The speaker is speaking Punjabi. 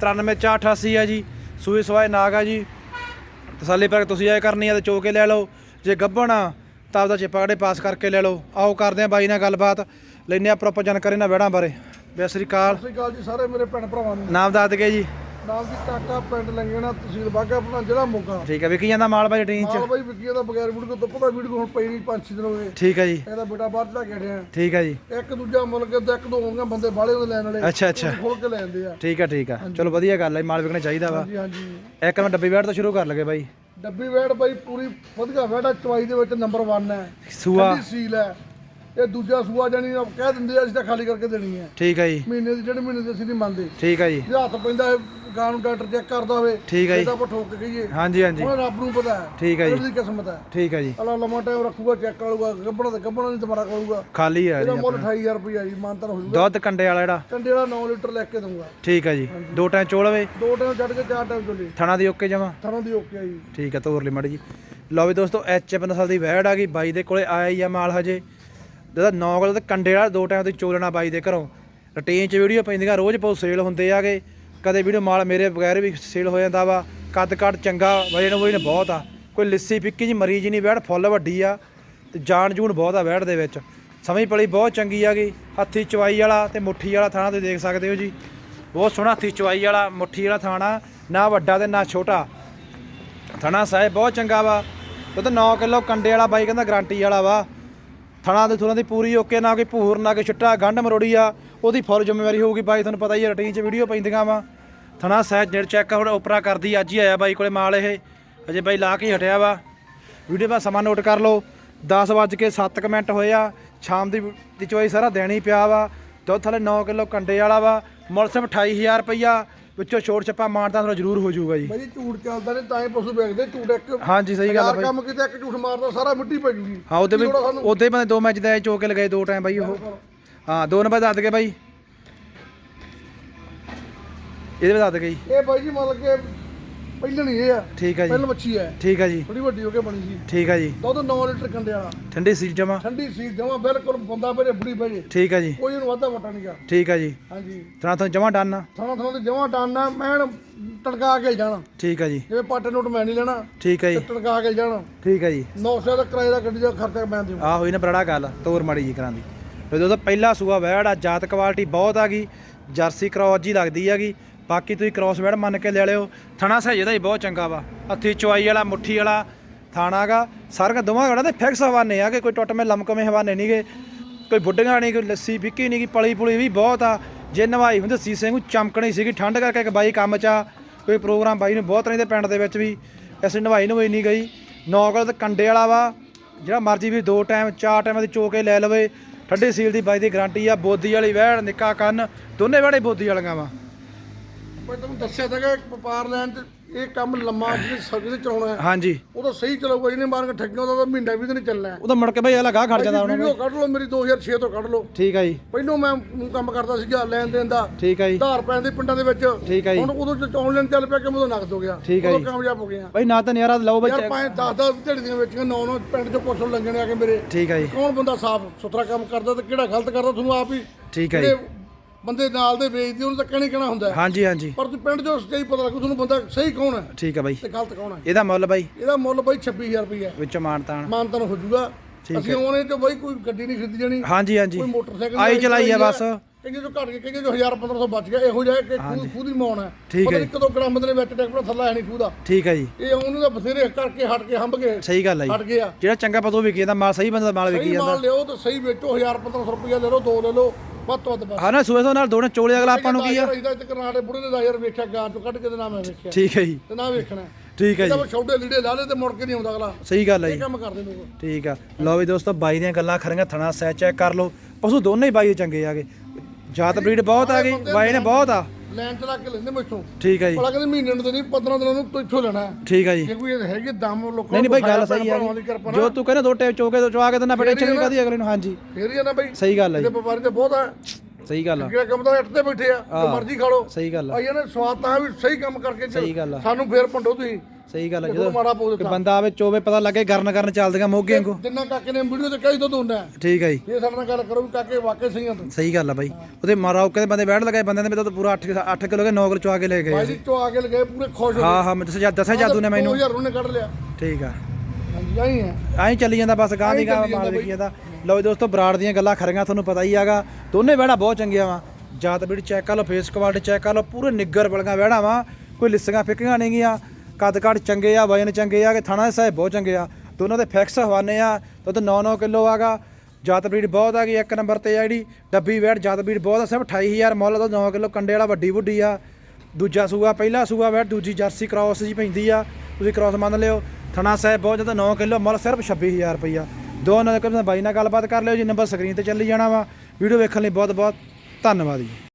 93488 ਹੈ ਜੀ ਸੂਈ ਸਵਾਏ ਨਾਗ ਆ ਜੀ। ਤਸੱਲੀ ਪਰ ਤੁਸੀਂ ਇਹ ਕਰਨੀ ਆ ਤੇ ਚੋ ਕੇ ਲੈ ਲਓ। ਜੇ ਗੱਭਣ ਆ ਤਾਂ ਆਪਦਾ ਚਿੱਪਾ ਪਾਸ ਕਰਕੇ ਲੈ ਲਓ। ਆਓ ਕਰਦੇ ਆ ਬਾਈ ਨਾਲ ਗੱਲਬਾਤ। ਲੈਨੇ ਆ ਪ੍ਰੋਪਰ ਜਾਣਕਾਰੀ ਨਾਲ ਵੜਾਂ ਬਾਰੇ। ਬੇ ਸ੍ਰੀ ਅਕਾਲ। ਸਤਿ ਸ਼੍ਰੀ ਅਕਾਲ ਜੀ ਸਾਰੇ ਮੇਰੇ ਭੈਣ ਭਰਾਵਾਂ ਨੂੰ। ਨਾਮ ਦੱਸ ਦਗੇ ਜੀ। ਨਾਮ ਜੀ ਕਾਕਾ ਪਿੰਡ ਲੰਗੇਣਾ ਤਹਿਸੀਲ ਬਾਗਾ ਆਪਣਾ ਜ਼ਿਲ੍ਹਾ ਮੋਗਾ। ਠੀਕ ਹੈ ਵਿਕੀ ਜਾਂਦਾ ਮਾਲ ਬਾਈ ਟੀਨ ਨਾਲ ਚ ਬਾਈ ਵਿਕੀਆ ਦਾ ਬਗੈਰ ਵੀਡੀਓ ਤੋਂ ਪਤਾ ਵੀਡੀਓ ਹੁਣ ਪਈ ਨਹੀਂ ਪੰਜ ਛੇ ਦਿਨ ਹੋ ਗਏ। ਠੀਕ ਹੈ ਜੀ। ਇਹਦਾ ਬੇਟਾ ਬਾਹਰ ਚਲਾ ਕੇ ਹਟਿਆ। ਠੀਕ ਹੈ ਜੀ। ਇੱਕ ਦੂਜਾ ਮੁਲਕ ਤੇ ਇੱਕ ਦੋ ਹੋਣਗੇ ਬੰਦੇ ਬਾਹਲੇ ਉਹਦੇ ਲੈਣ ਵਾਲੇ। ਅੱਛਾ ਅੱਛਾ। ਖੋਲ ਕੇ ਲੈਂਦੇ ਆ। ਠੀਕ ਹੈ ਠੀਕ ਹੈ। ਚਲੋ ਵਧੀਆ ਗੱਲ ਹੈ ਮਾਲ ਵਿਕਣਾ ਚਾਹੀਦਾ ਵਾ। ਹਾਂਜੀ ਹਾਂਜੀ। ਇੱਕ ਮੈਂ ਡੱਬੀ ਬੈਠ ਤੋਂ ਸ਼ੁਰੂ ਕਰ ਲਗੇ ਬਾਈ। ਡੱਬੀ ਵੇੜ ਬਾਈ ਪੂਰੀ ਵਧੀਆ ਵੇੜਾ ਚਵਾਈ ਦੇ ਵਿੱਚ ਨੰਬਰ 1 ਹੈ। ਸੂਆ। ਸੀਲ ਹੈ। ਇਹ ਦੂਜਾ ਸੂਆ ਜਾਨੀ ਕਹਿ ਦਿੰਦੇ ਆ ਅਸੀਂ ਤਾਂ ਖਾਲੀ ਕਰਕੇ ਦੇਣੀ ਹੈ ਠੀਕ ਹੈ ਜੀ। ਮਹੀਨੇ ਦੀ ਜਿਹੜੇ ਮਹੀਨੇ ਦੀ ਅਸੀਂ ਨਹੀਂ ਮੰਨਦੇ। ਠੀਕ ਹੈ ਜੀ। ਜੇ ਹੱਥ ਪੈਂਦਾ ਹੈ, ਗਾਂ ਨੂੰ ਡਾਕਟਰ ਚੈੱਕ ਕਰਦਾ ਹੋਵੇ ਠੀਕ ਹੈ ਜੀ। ਤਾਂ ਆਪਾਂ ਠੋਕ ਕੇ ਕਹੀਏ। ਹਾਂਜੀ ਹਾਂਜੀ। ਉਹ ਰੱਬ ਨੂੰ ਪਤਾ ਹੈ। ਠੀਕ ਹੈ ਜੀ। ਉਹਦੀ ਕਿਸਮਤ ਹੈ। ਠੀਕ ਹੈ ਜੀ। ਅਲਾ ਲੰਮਾ ਟਾਈਮ ਰੱਖੂਗਾ ਚੈੱਕ ਕਰੂਗਾ ਗੱਬਣਾ ਤੇ ਗੱਬਣਾ ਨਹੀਂ ਦੁਬਾਰਾ ਕਰੂਗਾ। ਖਾਲੀ ਇਹਦਾ ਜੀ ਮੁੱਲ 28000 ਰੁਪਇਆ ਜੀ ਮਾਨਤਨ ਹੋ ਜਾਊਗਾ। ਦੁੱਧ ਕੰਡੇ ਵਾਲਾ ਜਿਹੜਾ। ਕੰਡੇ ਵਾਲਾ 9 ਲੀਟਰ ਲੈ ਕੇ ਦਊਗਾ। ਠੀਕ ਹੈ ਜੀ। ਦੋ ਟਾਈਮ ਚੋਲਵੇ ਦੋ ਟਾਈਮ ਛੱਡ ਕੇ ਚਾਰ ਟਾਈਮ ਚੋਲੀ। ਥਣਾ ਦੀ ਓਕੇ ਜਮਾ। ਥਾਣਾ ਦੀ ਓਕੇ ਆ ਜੀ। ਠੀਕ ਹੈ ਤੋਰ ਲਈ ਮੜੀ ਜੀ। ਲਓ ਵੀ ਦੋਸਤੋ ਐਚਐਫ ਨਸਲ ਦੀ ਵੈੜ ਆ ਗਈ। ਬਾਈ ਦੇ ਕੋਲੇ ਆਇਆ ਹੀ ਆ ਮਾਲ ਹਜੇ। ਜਿਹਦਾ 9 ਕੋਲ ਤੇ ਕੰਡੇ ਵਾਲਾ ਦੋ ਟਾਈਮ ਤੇ ਚੋਲਣਾ ਬਾਈ ਦੇ ਘਰੋਂ। ਰੁਟੀਨ 'ਚ ਵੀਡੀਓ ਪੈਂਦੀਆਂ, ਰੋਜ਼ ਬਹੁਤ ਸੇਲ ਹੁੰਦੇ ਆਗੇ। ਕਦੇ ਵੀਡੀਓ ਮਾਲ ਮੇਰੇ ਬਗੈਰ ਵੀ ਸੇਲ ਹੋ ਜਾਂਦਾ ਵਾ। ਕੱਦ ਕੱਦ ਚੰਗਾ, ਵਜਨ ਵਜਨ ਬਹੁਤ ਆ। ਕੋਈ ਲਿੱਸੀ ਫਿੱਕੀ ਜੀ ਮਰੀਜ਼ ਨਹੀਂ ਬੈਠ ਫੁੱਲ ਵੱਡੀ ਆ। ਤੇ ਜਾਣ ਜੂਣ ਬਹੁਤ ਆ ਬੈਠ ਦੇ ਵਿੱਚ। ਸਮਝ ਪਲੀ ਬਹੁਤ ਚੰਗੀ ਆ ਆਗੀ। ਹੱਥੀ ਚਵਾਈ ਵਾਲਾ ਤੇ ਮੁੱਠੀ ਵਾਲਾ ਥਾਣਾ ਤੁਸੀਂ ਦੇਖ ਸਕਦੇ ਹੋ ਜੀ। ਬਹੁਤ ਸੋਹਣਾ ਹੱਥੀ ਚਵਾਈ ਵਾਲਾ, ਮੁੱਠੀ ਵਾਲਾ ਥਾਣਾ। ਨਾ ਵੱਡਾ ਤੇ ਨਾ ਛੋਟਾ। ਥਾਣਾ ਸਾਹਿਬ ਬਹੁਤ ਚੰਗਾ ਵਾ। ਉਹ ਤਾਂ 9 ਕਿਲੋ ਕੰਡੇ ਵਾਲਾ ਬਾਈ ਕਹਿੰਦਾ ਗਾਰੰਟੀ ਵਾਲਾ ਵਾ। ਥਣਾ ਦੇ ਥੁਰਾਂ ਦੀ ਪੂਰੀ ਓਕੇ, ਨਾ ਕੋਈ ਭੂਰ, ਨਾ ਕੋਈ ਛਿੱਟਾ, ਗੰਢ ਮਰੋੜੀ ਆ ਉਹਦੀ ਫੁੱਲ ਜ਼ਿੰਮੇਵਾਰੀ ਹੋਊਗੀ ਬਾਈ, ਤੁਹਾਨੂੰ ਪਤਾ ਹੀ ਹੈ ਰਟੀਨ 'ਚ ਵੀਡੀਓ ਪੈਂਦੀਆਂ ਵਾ। ਥਣਾ ਸਾਹਿਬ ਜਿਹੜਾ ਚੈੱਕ ਹੁਣ ਉਪਰਾ ਕਰਦੀ, ਅੱਜ ਹੀ ਆਇਆ ਬਾਈ ਕੋਲੇ ਮਾਲ ਇਹ। ਅਜੇ ਬਾਈ ਲਾ ਕੇ ਹੀ ਹਟਿਆ ਵਾ। ਵੀਡੀਓ ਦਾ ਸਮਾਂ ਨੋਟ ਕਰ ਲਓ। 10 ਵੱਜ ਕੇ 7 ਮਿੰਟ ਹੋਏ ਆ। ਸ਼ਾਮ ਦੀ ਦੀ ਚੋਈ ਸਾਰਾ ਦੇਣੀ ਪਿਆ ਵਾ। ਦੁੱਧ ਥਲੇ 9 ਕਿਲੋ ਕੰਡੇ ਵਾਲਾ ਵਾ। ਮੁੱਲ ਸਿਰਫ 28000 ਰੁਪਈਆ। ਵਿੱਚੋਂ ਛੋੜ ਛੱਪਾ ਮਾਰਦਾ ਤੁਹਾਨੂੰ ਜ਼ਰੂਰ ਹੋ ਜਾਊਗਾ ਜੀ। ਬਾਈ ਜੀ ਝੂਠ ਚੱਲਦਾ ਨਹੀਂ ਤਾਂ ਹੀ ਪਸ਼ੂ ਵੇਚਦੇ ਝੂਠ ਇੱਕ ਹਾਂਜੀ ਸਹੀ ਗੱਲ ਆ ਬਾਈ। ਕੰਮ ਕਿਤੇ ਇੱਕ ਝੂਠ ਮਾਰਦਾ ਸਾਰਾ ਮਿੱਟੀ ਪੈ ਜੂਗੀ। ਹਾਂ ਉਹਦੇ ਵੀ? ਉਹਦੇ ਬੰਦੇ ਦੋ ਮੈਚ ਦੇ ਚੋ ਕੇ ਲਗਾਏ ਦੋ ਟਾਈਮ ਬਾਈ ਉਹ। ਹਾਂ ਦੋ ਨੰਬਰ ਦੱਸ ਕੇ ਬਾਈ। ਇਹਦੇ ਵੀ ਦੱਸ ਗਈ ਇਹ ਬਾਈ ਜੀ ਮਤਲਬ ਕਿ ਪਹਿਲਾਂ ਨਹੀਂ ਇਹ ਆ। ਠੀਕ ਹੈ ਜੀ। ਪਹਿਲਾਂ ਮੱਛੀ ਹੈ ਠੀਕ ਹੈ ਜੀ। ਥੋੜੀ ਵੱਡੀ ਹੋ ਕੇ ਬਣੀ ਸੀ। ਠੀਕ ਹੈ ਜੀ। ਦੁੱਧ 9 ਲੀਟਰ ਕੰਡੇ ਵਾਲਾ। ਠੰਡੀ ਸੀਲ ਜਮਾ। ਠੰਡੀ ਸੀ ਜਮਾ ਬਿਲਕੁਲ ਬੰਦਾ ਬਰੇ ਬੁੜੀ ਬਰੇ ਠੀਕ ਹੈ ਜੀ। ਕੋਈ ਇਹਨੂੰ ਵਾਧਾ ਵਟਾ ਨਹੀਂਗਾ ਠੀਕ ਹੈ ਜੀ। ਹਾਂਜੀ। ਤਰਾ ਤੋਂ ਜਮਾ ਡਨ ਆ। ਥਾਣਾ ਤੇ ਜਮਾ ਡਾਨਾ ਮੈਂ ਤੜਕਾ ਕੇ ਜਾਣਾ। ਠੀਕ ਹੈ ਜੀ। ਜਿਵੇਂ ਪਾਟੇ ਨੋਟ ਮੈਂ ਨਹੀਂ ਲੈਣਾ ਠੀਕ ਤੇ ਜੀ। ਤੜਕਾ ਕੇ ਜਾਣਾ। ਠੀਕ ਹੈ ਜੀ। 900 ਦਾ ਕਿਰਾਏ ਦਾ ਗੱਡੀ ਦਾ ਖਰਚਾ ਮੈਂ ਦੇਵਾਂ ਆ ਹੋਈ ਨਾ ਬੜਾ ਗੱਲ ਤੋਰ ਮਾੜੀ ਜੀ ਕਰਾਂ ਦੀ। ਫਿਰ ਉਹਦਾ ਪਹਿਲਾ ਸੂਆ ਵੈੜ ਆ ਜਾਤ ਕੁਆਲਿਟੀ ਬਹੁਤ ਆ ਗਈ ਜਰਸੀ ਕ੍ਰੋਸ ਜੀ ਲੱਗਦੀ ਹੈਗੀ ਬਾਕੀ ਤੁਸੀਂ ਕ੍ਰੋਸ ਵੈੜ ਮੰਨ ਕੇ ਲੈ ਲਿਓ। ਥਣਾ ਸਹੀ ਇਹਦਾ ਹੀ ਬਹੁਤ ਚੰਗਾ ਵਾ। ਹੱਥੀ ਚੁਆਈ ਵਾਲਾ, ਮੁੱਠੀ ਵਾਲਾ ਥਾਣਾਗਾ ਸਾਰੀਆਂ ਦੋਵਾਂ ਗੜਾ ਤੇ ਫਿਕਸ ਹਵਾਨੇ ਆ ਕਿ ਕੋਈ ਟੁੱਟਵੇਂ ਲਮਕਵੇਂ ਹਵਾਨੇ ਨਹੀਂਗੇ ਕੋਈ ਬੁੱਢੀਆਂ ਨਹੀਂ ਕੋਈ ਲੱਸੀ ਫਿੱਕੀ ਨਹੀਂ ਗੀ ਪਲੀ ਪੁਲੀ ਵੀ ਬਹੁਤ ਆ। ਜੇ ਨਵਾਈ ਹੁੰਦੀ ਸੀਸੇ ਨੂੰ ਚਮਕਣੀ ਸੀਗੀ। ਠੰਡ ਕਰਕੇ ਇੱਕ ਬਾਈ ਕੰਮ ਚ ਆ। ਕੋਈ ਪ੍ਰੋਗਰਾਮ ਬਾਈ ਨੂੰ ਬਹੁਤ ਰਹਿੰਦੇ ਪਿੰਡ ਦੇ ਵਿੱਚ ਵੀ। ਅਸੀਂ ਨਵਾਈ ਨਵਾਈ ਨਹੀਂ ਗਈ। ਨੌਕਲ ਤੇ ਕੰਡੇ ਵਾਲਾ ਵਾ। ਜਿਹੜਾ ਮਰਜ਼ੀ ਵੀ ਦੋ ਟਾਈਮ ਚਾਰ ਟਾਈਮ ਦੀ ਚੋ ਕੇ ਲੈ ਲਵੇ। ਠੰਡੀ ਸੀਲ ਦੀ ਬਾਈ ਦੀ ਗਾਰੰਟੀ ਆ। ਬੋਦੀ ਵਾਲੀ ਵਹਿੜ, ਨਿੱਕਾ ਕੰਨ। ਦੋਨੇ ਵੜੇ ਬੋਦੀ ਵਾਲੀਆਂ ਵਾ। ਮੈਂ ਤੁਹਾਨੂੰ ਦੱਸਿਆ ਤਾਂ ਕਿ ਵਪਾਰ ਲੈਣ ਚ ਇਹ ਕੰਮ ਲੰਮਾ ਜਿਹਨੇ ਸਬਜ਼ੀ ਚਲਾਉਣਾ ਹੈ ਹਾਂਜੀ। ਉਹ ਤਾਂ ਸਹੀ ਚਲਾਊਗਾ ਜਿਹਨੇ ਮਾਰ ਕੇ ਠੱਗਿਆ ਉਹਦਾ ਤਾਂ ਮਹੀਨਾ ਵੀ ਤਾਂ ਨਹੀਂ ਚੱਲਣਾ ਉਹਦਾ ਮੁੜ ਕੇ ਬਈ ਇਹ ਲਗਾ ਖੜ ਜਾਂਦਾ ਉਹਨਾਂ ਵੀਡੀਓ ਕੱਢ ਲਓ ਮੇਰੀ 2006 ਤੋਂ ਕੱਢ ਲਓ। ਠੀਕ ਆ ਜੀ। ਪਹਿਲੋਂ ਮੈਂ ਊਂ ਕੰਮ ਕਰਦਾ ਸੀਗਾ ਲੈਣ ਦੇਣ ਦਾ। ਠੀਕ ਆ ਜੀ। ਧਾਰ ਪੈਣ ਦੇ ਪਿੰਡਾਂ ਦੇ ਵਿੱਚ। ਠੀਕ ਆ ਜੀ। ਹੁਣ ਉਦੋਂ ਚ ਆਨਲਾਈਨ ਚੱਲ ਪਿਆ ਕਿ ਉਦੋਂ ਹੋ ਗਿਆ। ਠੀਕ ਆ ਉਦੋਂ ਜੀ। ਕਾਮਯਾਬ ਹੋ ਗਏ ਆ। ਬਈ ਨਾ ਤਾਂ ਨਿਆਰਾ ਲਓ ਬਈ ਯਾਰ ਪੰਜ 10 10 ਢੇੜੀ ਦੀਆਂ ਵੇਚੀਆਂ ਨੌ ਨੌ ਪਿੰਡ ਚੋਂ ਪੁੱਛਣ ਲੰਗਣੇ ਆ ਕੇ ਮੇਰੇ। ਠੀਕ ਆ ਜੀ। ਕੌਣ ਬੰਦਾ ਸਾਫ਼ ਸੁਥਰਾ ਕੰਮ ਕਰਦਾ ਤੇ ਕਿਹੜਾ ਗਲਤ ਕਰਦਾ ਤੁਹਾਨੂੰ ਆਪ ਹੀ। ਠੀਕ ਆ ਜੀ। ਜਿਹੜੇ ਬੰਦੇ ਨਾਲ ਦੇ ਵੇਚਦੇ ਉਹਨੂੰ ਤਾਂ ਕਹਿਣਾ ਹੀ ਕਹਿਣਾ ਹੁੰਦਾ ਹੈ। ਹਾਂਜੀ ਹਾਂਜੀ। ਪਰ ਤੂੰ ਪਿੰਡ ਚੋਂ ਸਹੀ ਪਤਾ ਲੱਗੂ ਤੁਹਾਨੂੰ ਬੰਦਾ ਸਹੀ ਕੌਣ ਹੈ? ਠੀਕ ਆ ਬਾਈ। ਤੇ ਗਲਤ ਕੌਣ ਹੈ? ਇਹਦਾ ਮੁੱਲ ਬਾਈ? ਇਹਦਾ ਮੁੱਲ ਬਈ 26000 ਰੁਪਏ ਵਿੱਚੋਂ ਮਾਨਤਾਨ। ਮਾਨਤਨ ਹੋ ਜਾਊਗਾ। ਅਸੀਂ ਉਹਨੇ ਚ ਬਈ ਕੋਈ ਗੱਡੀ ਨਹੀਂ ਖਰੀਦੀ ਜਾਣੀ। ਹਾਂਜੀ ਹਾਂਜੀ। ਕੋਈ ਮੋਟਰਸਾਈਕਲ ਆਈ ਚਲਾਈ ਆ ਬਸ। ਕਹਿੰਦੇ ਜੋ ਘੱਟ ਕੇ ਕਹਿੰਦੇ ਜੋ 1000 1500 ਬਚ ਗਿਆ ਇਹੋ ਜਿਹਾ ਕਿ ਖੂਦ ਖੂਦ ਹੀ ਮਾਉਣਾ ਹੈ। ਠੀਕ ਹੈ ਨਹੀਂ ਕਦੋਂ ਗੜੰਬ ਦੇ ਵਿੱਚ ਟੈਕਟਰ ਥੱਲਾ ਹੈ ਨਹੀਂ ਖੂਦ ਦਾ। ਠੀਕ ਆ ਜੀ। ਇਹ ਉਹਨੂੰ ਦਾ ਬਥੇਰੇ ਕਰਕੇ ਹਟ ਕੇ ਹੰਬ ਗਏ ਸਹੀ ਗੱਲ ਹਟ ਜੀ। ਗਿਆ। ਜਿਹੜਾ ਚੰਗਾ ਪਤੋ ਵਿਕੀ ਜਾਂਦਾ ਮਾਲ ਸਹੀ ਬੰਦਾ ਦਾ ਮਾਲ ਵਿਕੀ ਸਹੀ ਜਾਂਦਾ। ਮਾਲ ਲਿਓ ਤਾਂ ਸਹੀ ਵੇਚੋ 1000 1500 ਰੁਪਏ ਲੈ ਲਓ ਦੋ ਲੈ ਲਓ। ਵੱਧ ਤੋਂ ਵੱਧ ਬਸ। ਹਾਂ ਨਾ ਸੂਏ ਨਾਲ ਦੋਨੇ ਚੋਲੇ ਅਗਲਾ ਆਪਾਂ ਨੂੰ ਕੀ ਆ? ਇਹਦਾ ਤੇ ਕਰਨਾਟਕ ਬੁੜੇ ਦੇ ਦਾ ਯਾਰ ਵੇਖਿਆ ਗਾਂ ਚੋਂ ਕੱਢ ਕੇ ਤੇ ਨਾ ਮੈਂ ਵੇਖਿਆ। ਠੀਕ ਹੈ ਜੀ। ਤੇ ਨਾ ਵੇਖਣਾ। ਠੀਕ ਹੈ ਜੀ। ਇਹਦਾ ਛੋਟੇ ਲੀੜੇ ਲਾ ਲੇ ਤੇ ਮੁੜ ਕੇ ਨਹੀਂ ਆਉਂਦਾ ਅਗਲਾ। ਸਹੀ ਗੱਲ ਹੈ ਇਹ ਜੀ। ਕੰਮ ਕਰਦੇ ਲੋਕ ਠੀਕ ਆ। ਲਓ ਵੀ ਦੋਸਤੋ ਬਾਈ ਦੀਆਂ ਗੱਲਾਂ ਖਰੀਆਂ ਥਣਾ ਸਹਿ ਚੈੱਕ ਕਰ ਲਓ। ਪਸ਼ੂ ਦੋਨੇ ਹੀ ਬਾਈ ਦੇ ਚੰਗੇ ਆਗੇ ਜਾਤ ਬਰੀਡ ਬਹੁਤ ਆ ਗਈ ਬਾਈ ਨੇ ਬਹੁਤ ਆ। ਲੈਣ ਚਲਾ ਕੇ ਲੈਂਦੇ ਮੈਥੋਂ। ਠੀਕ ਹੈ ਜੀ। ਭਲਾ ਕਹਿੰਦੇ ਮਹੀਨੇ ਨੂੰ ਤੇ ਨਹੀਂ 15 ਦਿਨਾਂ ਨੂੰ ਤੂੰ ਇੱਥੋਂ ਲੈਣਾ। ਹੈ। ਠੀਕ ਹੈ ਜੀ। ਜੇ ਕੋਈ ਹੈਗੀ ਦਮ ਲੋਕਾਂ ਨਹੀਂ ਨਹੀਂ ਬਾਈ ਗੱਲ ਸਹੀ ਦੀ ਹੈ ਕਿਰਪਾ ਜੋ ਤੂੰ ਕਹਿੰਦਾ ਦੋ ਟਾਈਮ ਚੋਕੇ ਤੋਂ ਚਵਾ ਕੇ ਦਿੰਦਾ ਬੜੇ ਚੰਗੀ ਕਦੀ ਅਗਲੇ ਨੂੰ? ਹਾਂਜੀ। ਫੇਰ ਹੀ ਆ ਨਾ ਬਈ। ਸਹੀ ਗੱਲ ਹੈ ਇਹਦੇ ਜੀ ਵਪਾਰੀ ਤੇ ਬਹੁਤ ਆ। ਸਹੀ ਗੱਲ ਆ। ਜਿਹੜਾ ਕੰਮ ਤਾਂ ਇੱਟ ਤੇ ਬੈਠੇ ਆ ਜੋ ਮਰਜ਼ੀ ਖਾ ਲਓ। ਸਹੀ ਗੱਲ ਆ। ਆਈਆਂ ਨੇ ਸਵਾਦ ਤਾਂ ਹੈ ਵੀ ਸਹੀ ਕੰਮ ਕਰਕੇ ਚੱਲ। ਸਹੀ ਗੱਲ ਆ। ਸਾਨੂੰ ਫੇਰ ਭੰਡੋ ਤੁਸੀਂ। ਸਹੀ ਗੱਲ ਆ ਜਦੋਂ ਮਾੜਾ ਪੋ ਕੋਈ ਦਿੱਤਾ। ਬੰਦਾ ਆਵੇ ਚੋਵੇ ਪਤਾ ਲੱਗੇ ਗਰਨ ਕਰਨ ਚੱਲਦੀਆਂ ਮੋਗੇ ਵਾਂਗੂ। ਜਿੰਨਾ ਕਾਕੇ ਨੇ ਵੀਡੀਓ ਤੇ ਕਹੀ ਹੁੰਦਾ ਹੈ। ਠੀਕ ਹੈ ਜੀ। ਇਹ ਸਾਡੇ ਨਾਲ ਗੱਲ ਕਰੋ ਵੀ ਕਾਕੇ ਵਾਕਈ ਸਹੀ ਆ ਤੂੰ ਸਹੀ ਗੱਲ ਆ ਬਾਈ। ਉਹਦੇ ਮਾਰੌਕੇ ਦੇ ਬੰਦੇ ਬੈਠ ਲਗਾਏ ਬੰਦੇ ਨੇ ਮੇਰੇ ਤੋਂ ਪੂਰਾ 8 8 ਕਿਲੋ ਕੇ 9 ਕਿਲੋ ਚਵਾ ਕੇ ਲੈ ਗਏ ਭਾਈ ਜੀ ਚੋ ਆ ਕੇ ਲਗੇ ਪੂਰੇ ਖੁਸ਼ ਹੋ ਹਾਂ ਹਾਂ ਮੈਂ ਦੱਸਿਆ ਦੱਸਿਆ ਜਾਦੂ ਨੇ ਮੈਨੂੰ। 2000 ਉਹਨੇ ਕੱਢ ਲਿਆ। ਠੀਕ ਆ। ਹਾਂਜੀ ਆਈ ਹੈ। ਐਂ ਚੱਲੀ ਜਾਂਦਾ ਬਸ ਗਾਂ ਦੀ ਗਾਂ ਮਾਲ ਵਿਕੀ ਜਾਂਦਾ ਲਓ ਜੀ ਦੋਸਤੋ ਬਰਾੜ ਦੀਆਂ ਗੱਲਾਂ ਖਰੀਆਂ ਤੁਹਾਨੂੰ ਪਤਾ ਹੀ ਹੈਗਾ ਦੋਨੇ ਵਹਿੜਾ ਬਹੁਤ ਚੰਗੀਆਂ ਵਾ। ਜਾਤ ਬੀੜ ਚੈੱਕ ਕਰ ਲਓ ਫੇਸ ਕੁਆਲਿਟੀ ਚੈੱਕ ਕਰ ਲਓ ਪੂਰੇ ਨਿੱਗਰ ਬਲਗਾ ਵਹਿੜਾ ਵਾ। ਕੋਈ ਲਿੱਸੀਆਂ ਫਿੱਕੀਆਂ ਨਹੀਂ ਗੀਆਂ। ਕੱਦ ਕਾਠ ਚੰਗੇ ਆ, ਵਜਨ ਚੰਗੇ ਆ, ਕਿ ਥਾਣਾ ਸਾਹਿਬ ਬਹੁਤ ਚੰਗੇ ਆ। ਦੋਨਾਂ ਦੇ ਫਿਕਸ ਹਵਾਨੇ ਆ, ਦੁੱਧ 9-9 ਕਿਲੋ ਆਗਾ। ਜਾਤ ਬੀੜ ਬਹੁਤ ਆ ਗਈ, ਇੱਕ ਨੰਬਰ ਤੇ ਆ ਜਿਹੜੀ ਡੱਬੀ ਵੈੜ, ਜਾਤ ਬੀੜ ਬਹੁਤ ਆ, ਸਿਰਫ 28000 ਮੁੱਲ ਦਾ 9 ਕਿਲੋ ਕੰਡੇ ਵਾਲਾ ਵੱਡੀ ਵੱਡੀ ਆ। ਦੂਜਾ ਸੂਆ, ਪਹਿਲਾ ਸੂਆ ਵੈੜ, ਦੂਜੀ ਜਰਸੀ ਕ੍ਰਾਸ ਜੀ ਪੈਂਦੀ ਆ, ਤੁਸੀਂ ਕ੍ਰਾਸ ਮੰਨ ਲਿਓ। ਥਣਾ ਸਾਹਿਬ ਬਹੁਤ ਜ਼ਿਆਦਾ 9 ਕਿਲੋ ਮੁੱਲ, ਸਿਰਫ 26000 ਰੁਪਈਆ। ਦੋ ਨਾਲ ਬਾਈ ਨਾਲ ਗੱਲਬਾਤ ਕਰ ਲਿਓ, ਜੀ ਨੰਬਰ ਸਕਰੀਨ ਤੇ ਚੱਲੀ ਜਾਣਾ ਵਾ। ਵੀਡੀਓ ਵੇਖਣ ਲਈ ਬਹੁਤ ਬਹੁਤ ਧੰਨਵਾਦ ਜੀ।